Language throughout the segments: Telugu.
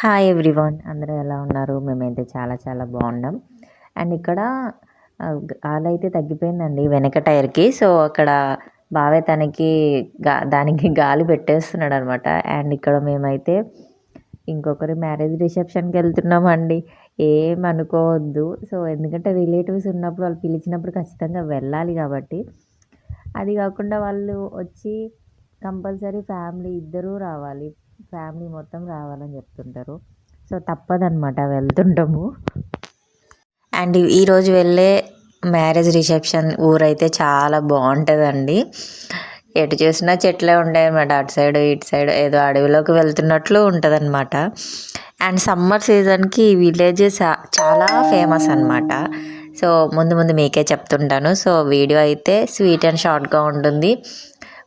హాయ్ ఎవ్రీవన్ అందరూ ఎలా ఉన్నారు? మేమైతే చాలా చాలా బాగున్నాం. అండ్ ఇక్కడ గాలి అయితే తగ్గిపోయిందండి వెనక టైర్కి. సో అక్కడ బావే తనకి గా దానికి గాలి పెట్టేస్తున్నాడు అనమాట అండ్ ఇక్కడ మేమైతే ఇంకొకరి మ్యారేజ్ రిసెప్షన్కి వెళ్తున్నామండి. ఏం అనుకోవద్దు. సో ఎందుకంటే రిలేటివ్స్ ఉన్నప్పుడు వాళ్ళు పిలిచినప్పుడు ఖచ్చితంగా వెళ్ళాలి కాబట్టి. అది కాకుండా వాళ్ళు వచ్చి కంపల్సరీ ఫ్యామిలీ ఇద్దరూ రావాలి. ఫ్యామిలీ మొత్తం రావాలని చెప్తుంటారు. సో తప్పదనమాట వెళ్తుంటాము. అండ్ ఈరోజు వెళ్ళే మ్యారేజ్ రిసెప్షన్ ఊరైతే చాలా బాగుంటుందండి. ఎటు చూసినా చెట్లే ఉండేవన్నమాట అటు సైడ్ ఇటు సైడ్ ఏదో అడవిలోకి వెళ్తున్నట్లు ఉంటుందన్నమాట. అండ్ సమ్మర్ సీజన్కి ఈ విలేజ్ చాలా ఫేమస్ అన్నమాట. సో ముందు ముందు మీకే చెప్తుంటాను. సో వీడియో అయితే స్వీట్ అండ్ షార్ట్గా ఉంటుంది.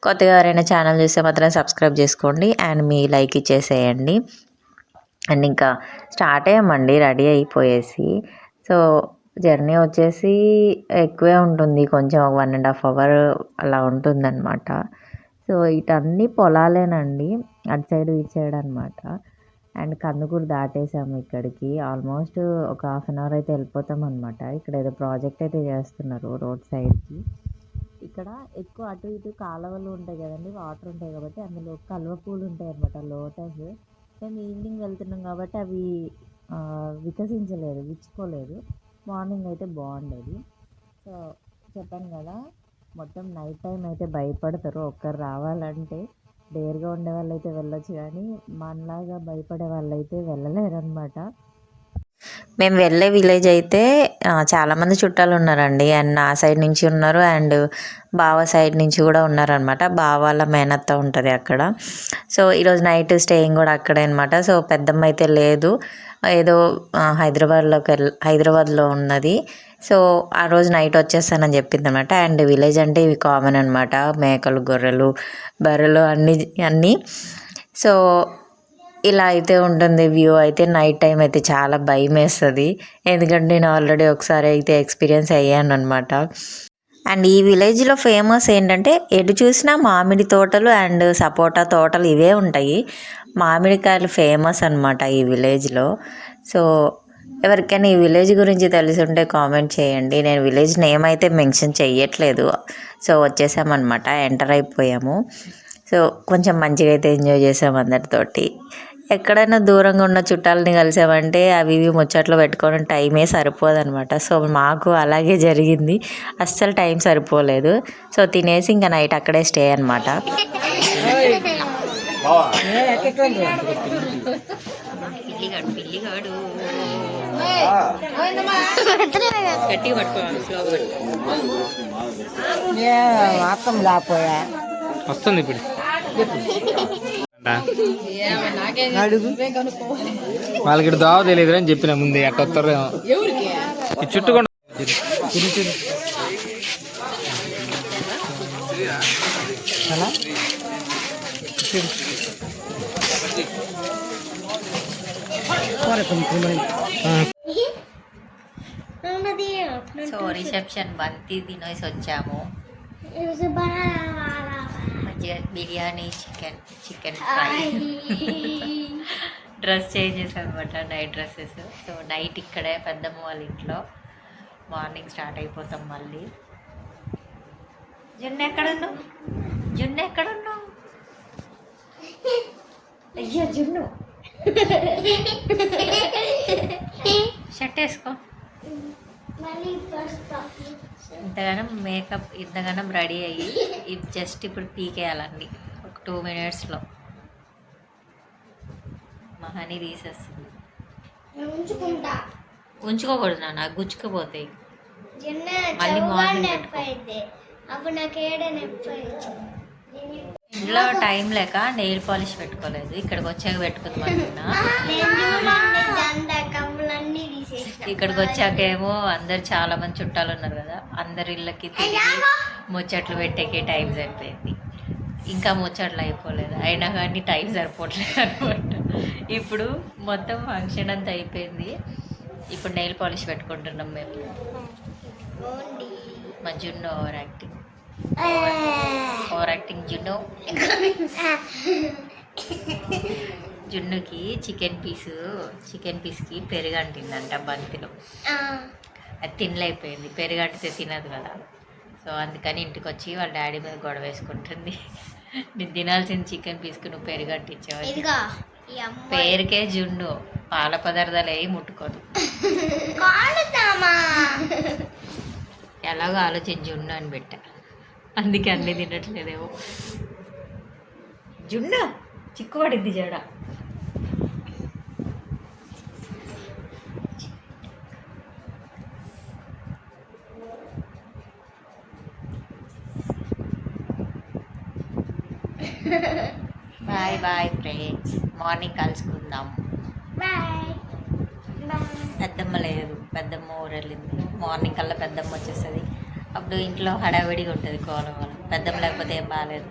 కొత్తగా ఎవరైనా ఛానల్ చూస్తే మాత్రం సబ్స్క్రైబ్ చేసుకోండి అండ్ మీ లైక్ ఇచ్చేసేయండి. అండ్ ఇంకా స్టార్ట్ అయ్యామండి రెడీ అయిపోయేసి. సో జర్నీ వచ్చేసి ఎక్కువే ఉంటుంది కొంచెం ఒక వన్ అండ్ హాఫ్ అవర్ అలా ఉంటుందన్నమాట. సో ఇటన్నీ పొలాలేనండి అటు సైడ్ ఇటు సైడ్ అనమాట అండ్ కందుకూరు దాటేసాము ఇక్కడికి ఆల్మోస్ట్ ఒక హాఫ్ అన్ అవర్ అయితే వెళ్ళిపోతాం అనమాట ఇక్కడ ఏదో ప్రాజెక్ట్ అయితే చేస్తున్నారు రోడ్ సైడ్కి. ఇక్కడ ఎక్కువ అటు ఇటు కాలువలు ఉంటాయి కదండి వాటర్ ఉంటాయి కాబట్టి అందులో కలువ పూలు ఉంటాయి అనమాట లోటస్ మేము ఈవినింగ్ వెళ్తున్నాం కాబట్టి అవి వికసించలేదు విచ్చుకోలేదు. మార్నింగ్ అయితే బాగుండేది. సో చెప్పాను కదా మొత్తం నైట్ టైం అయితే భయపడతారు. ఒక్కరు రావాలంటే డేర్గా ఉండే వాళ్ళు అయితే వెళ్ళొచ్చు కానీ మనలాగా భయపడే వాళ్ళు అయితే వెళ్ళలేరు అనమాట మేము వెళ్ళే విలేజ్ అయితే చాలామంది చుట్టాలు ఉన్నారండి. అండ్ నా సైడ్ నుంచి ఉన్నారు. అండ్ బావ సైడ్ నుంచి కూడా ఉన్నారనమాట బావ వాళ్ళ మేనత్త ఉంటుంది అక్కడ. సో ఈరోజు నైట్ స్టేయింగ్ కూడా అక్కడే అనమాట సో పెద్దమ్మ అయితే లేదు. ఏదో హైదరాబాద్లోకి వెళ్ళ హైదరాబాద్లో ఉన్నది. సో ఆ రోజు నైట్ వచ్చేస్తానని చెప్పింది అనమాట అండ్ విలేజ్ అంటే ఇవి కామన్ అనమాట మేకలు గొర్రెలు బర్రెలు అన్నీ అన్నీ. సో ఇలా అయితే ఉంటుంది వ్యూ. అయితే నైట్ టైం అయితే చాలా భయం వేస్తుంది. ఎందుకంటే నేను ఆల్రెడీ ఒకసారి అయితే ఎక్స్పీరియన్స్ అయ్యాను అనమాట అండ్ ఈ విలేజ్లో ఫేమస్ ఏంటంటే ఎటు చూసినా మామిడి తోటలు అండ్ సపోటా తోటలు ఇవే ఉంటాయి. మామిడికాయలు ఫేమస్ అనమాట ఈ విలేజ్లో సో ఎవరికైనా ఈ విలేజ్ గురించి తెలిసి ఉంటే కామెంట్ చేయండి. నేను విలేజ్ నేమ్ అయితే మెన్షన్ చేయట్లేదు సో వచ్చేసామన్నమాట ఎంటర్ అయిపోయాము. సో కొంచెం మంచిగా అయితే ఎంజాయ్ చేసాం అందరితోటి. ఎక్కడైనా దూరంగా ఉన్న చుట్టాలని కలిసామంటే అవి ఇవి ముచ్చట్లు పెట్టుకొని టైమే సరిపోదన్నమాట. సో మాకు అలాగే జరిగింది. అస్సలు టైం సరిపోలేదు. సో తినేసి ఇంకా నైట్ అక్కడే స్టే అనమాట వస్తుంది ఇప్పుడు. వాళ్ళకి దావ తెలియదు అని చెప్పిన ముందే అట్ట వస్తారు ఈ సో రిసెప్షన్ బంతి తినేసి వచ్చాము. Biryani chicken chicken fry. Dress change చేసాం అనమాట నైట్ డ్రెస్సెస్. సో నైట్ ఇక్కడే పెద్దమ్మ వాళ్ళ ఇంట్లో. మార్నింగ్ స్టార్ట్ అయిపోతాం మళ్ళీ. జున్ను ఎక్కడున్నావు? జున్ను ఎక్కడున్నావు? అయ్యో జున్ను. షర్ట్ వేసుకో. ఇంతగానం మేకప్ ఇంతగానం రెడీ అయ్యి ఇది జస్ట్ ఇప్పుడు పీకేయాలండి. ఒక టూ మినిట్స్లో. మహాని తీసేస్తుంది. ఉంచుకుంటా. ఉంచుకోకూడదు నాన్న గుచ్చుకుపోతాయి. మళ్ళీ మార్నింగ్ అప్పుడు నాకు ఏడ. ఇంట్లో టైం లేక నెయిల్ పాలిష్ పెట్టుకోలేదు. ఇక్కడికి వచ్చాక పెట్టుకుందాం అనుకున్నా. ఇక్కడికి వచ్చాకేమో అందరు చాలా మంది చుట్టాలు ఉన్నారు కదా అందరి ఇళ్ళకి తిరిగి ముచ్చట్లు పెట్టేకే టైం సరిపోయింది. ఇంకా ముచ్చట్లు అయిపోలేదు. అయినా కానీ టైం సరిపోవట్లేదు అనమాట ఇప్పుడు మొత్తం ఫంక్షన్ అంతా అయిపోయింది. ఇప్పుడు నెయిల్ పాలిష్ పెట్టుకుంటున్నాం మేము. మా జున్ను ఓవర్ యాక్టింగ్. ఓవర్ యాక్టింగ్ జున్ను. జున్నుకి చికెన్ పీసు చికెన్ పీస్కి పెరుగు అంటిందంట బంతిలో. అది తినలేకపోయింది. పెరుగంటితే తినదు కదా. సో అందుకని ఇంటికి వచ్చి వాళ్ళ డాడీ మీద గొడవ వేసుకుంటుంది. నేను తినాల్సిన చికెన్ పీస్కి నువ్వు ఈ అమ్మ పేరుకే జున్ను. పాల పదార్థాలు ఏవి ముట్టుకోదు. ఎలాగో ఆలోచించి జున్ను అని పెట్టా. అందుకే అన్నీ తినట్లేదేమో. జున్ను? చిక్కుపడింది జడ. బాయ్ బాయ్ ఫ్రెండ్స్ మార్నింగ్ కలుసుకుందాం. పెద్దమ్మ లేదు. పెద్దమ్మ ఊరు వెళ్ళింది మార్నింగ్ కల్లా పెద్దమ్మ వచ్చేస్తుంది. అప్పుడు ఇంట్లో హడావిడిగా ఉంటుంది కోలం వల్ల పెద్దమ్మ లేకపోతే ఏం బాగాలేదు